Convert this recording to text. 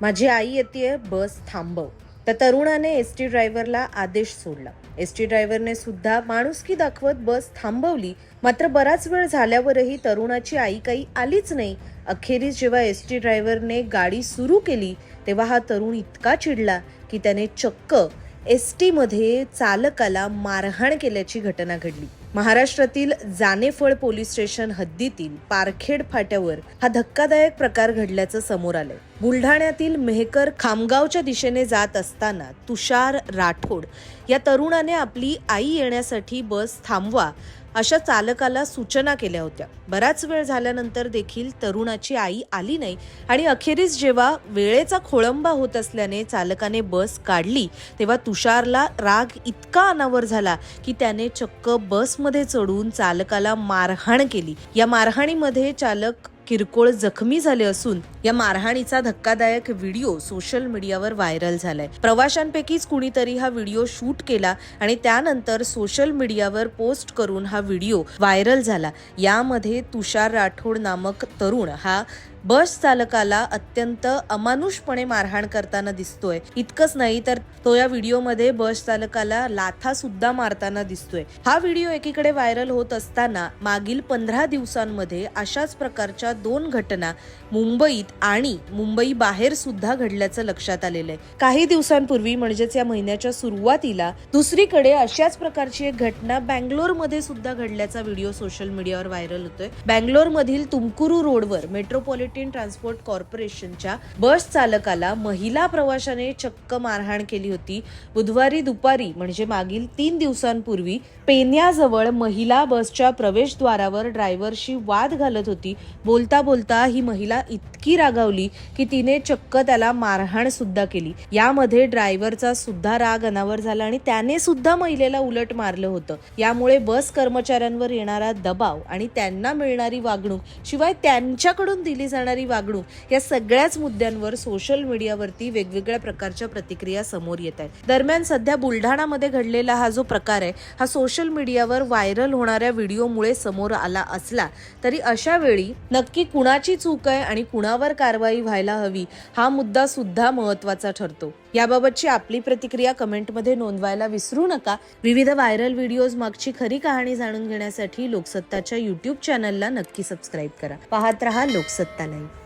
माझी आई येते बस थांबव. त्या तरुणाने एस टी ड्रायव्हरला आदेश सोडला. एस टी ड्रायव्हरने सुद्धा माणुसकी दाखवत बस थांबवली. मात्र बराच वेळ झाल्यावरही तरुणाची आई काही आलीच नाही. अखेरीस जेव्हा एस टी ड्रायव्हरने गाडी सुरू केली तेव्हा हा तरुण इतका चिडला की त्याने चक्क एस टीमध्ये चालकाला मारहाण केल्याची घटना घडली. महाराष्ट्रातील जानेफळ पोलीस स्टेशन हद्दीतील पारखेड फाट्यावर हा धक्कादायक प्रकार घडल्याचं समोर आलंय. बुलढाण्यातील मेहकर खामगावच्या दिशेने जात असताना तुषार राठोड या तरुणाने आपली आई येण्यासाठी बस थांबवा अशा चालकाला सूचना केल्या होत्या. बराच वेळ झाल्यानंतर देखील तरुणाची आई आली नाही आणि अखेरीस जेव्हा वेळेचा खोळंबा होत असल्याने चालकाने बस काढली तेव्हा तुषारला राग इतका अनावर झाला की त्याने चक्क बसमध्ये चढून चालकाला मारहाण केली. या मारहाणीमध्ये चालक किरकोळ जखमी झाले असून या मारहाणीचा धक्कादायक व्हिडिओ सोशल मीडियावर व्हायरल झालाय. प्रवाशांपैकीच कुणीतरी हा व्हिडिओ शूट केला आणि त्यानंतर सोशल मीडियावर पोस्ट करून हा व्हिडिओ व्हायरल झाला. यामध्ये तुषार राठोड नामक तरुण हा बस चालकाला अत्यंत अमानुषपणे मारहाण करताना दिसतोय. इतकंच नाही तर तो या व्हिडिओमध्ये बस चालकाला लाथा सुद्धा मारताना दिसतोय. हा व्हिडिओ एकीकडे व्हायरल होत असताना मागील पंधरा दिवसांमध्ये अशाच प्रकारच्या दोन घटना मुंबईत आणि मुंबई बाहेर सुद्धा घडल्याचं लक्षात आलेलं आहे. काही दिवसांपूर्वी म्हणजेच या महिन्याच्या सुरुवातीला दुसरीकडे अशाच प्रकारची एक घटना बँगलोरमध्ये सुद्धा घडल्याचा व्हिडिओ सोशल मीडियावर व्हायरल होतोय. बँगलोर मधील तुमकुरू रोडवर मेट्रोपॉलिटन ट्रान्सपोर्ट कॉर्पोरेशनच्या बस चालकाला महिला प्रवाशाने चक्क मारहाण केली होती. बुधवारी दुपारी म्हणजे मागील तीन दिवसांपूर्वी पेन्याजवळ महिला बसच्या प्रवेशद्वारावर ड्रायव्हरशी वाद घालत होती. बोल बोलता बोलता ही महिला इतकी रागावली की तिने चक्क त्याला मारहाण सुद्धा केली. यामध्ये ड्रायव्हरचा सुद्धा राग अनावर झाला आणि त्याने सुद्धा महिलेला उलट मारलं होतं. यामुळे बस कर्मचाऱ्यांवर येणारा दबाव आणि त्यांना मिळणारी वागणूक शिवाय त्यांच्याकडून दिली जाणारी वागणूक या सगळ्याच मुद्द्यांवर सोशल मीडियावरती वेगवेगळ्या प्रकारच्या प्रतिक्रिया समोर येत आहेत. दरम्यान सध्या बुलढाणामध्ये घडलेला हा जो प्रकार आहे हा सोशल मीडियावर व्हायरल होणाऱ्या व्हिडिओमुळे समोर आला असला तरी अशा वेळी नक्की कुणाची चूक आहे आणि कुणावर कारवाई व्हायला हवी हा मुद्दा सुद्धा महत्त्वाचा ठरतो. याबाबतची आपली प्रतिक्रिया कमेंटमध्ये नोंदवायला विसरू नका. विविध व्हायरल व्हिडिओज मागची खरी कहाणी जाणून घेण्यासाठी लोकसत्ताच्या युट्यूब चॅनलला नक्की सबस्क्राईब करा. पाहत रहा लोकसत्ता लाईव्ह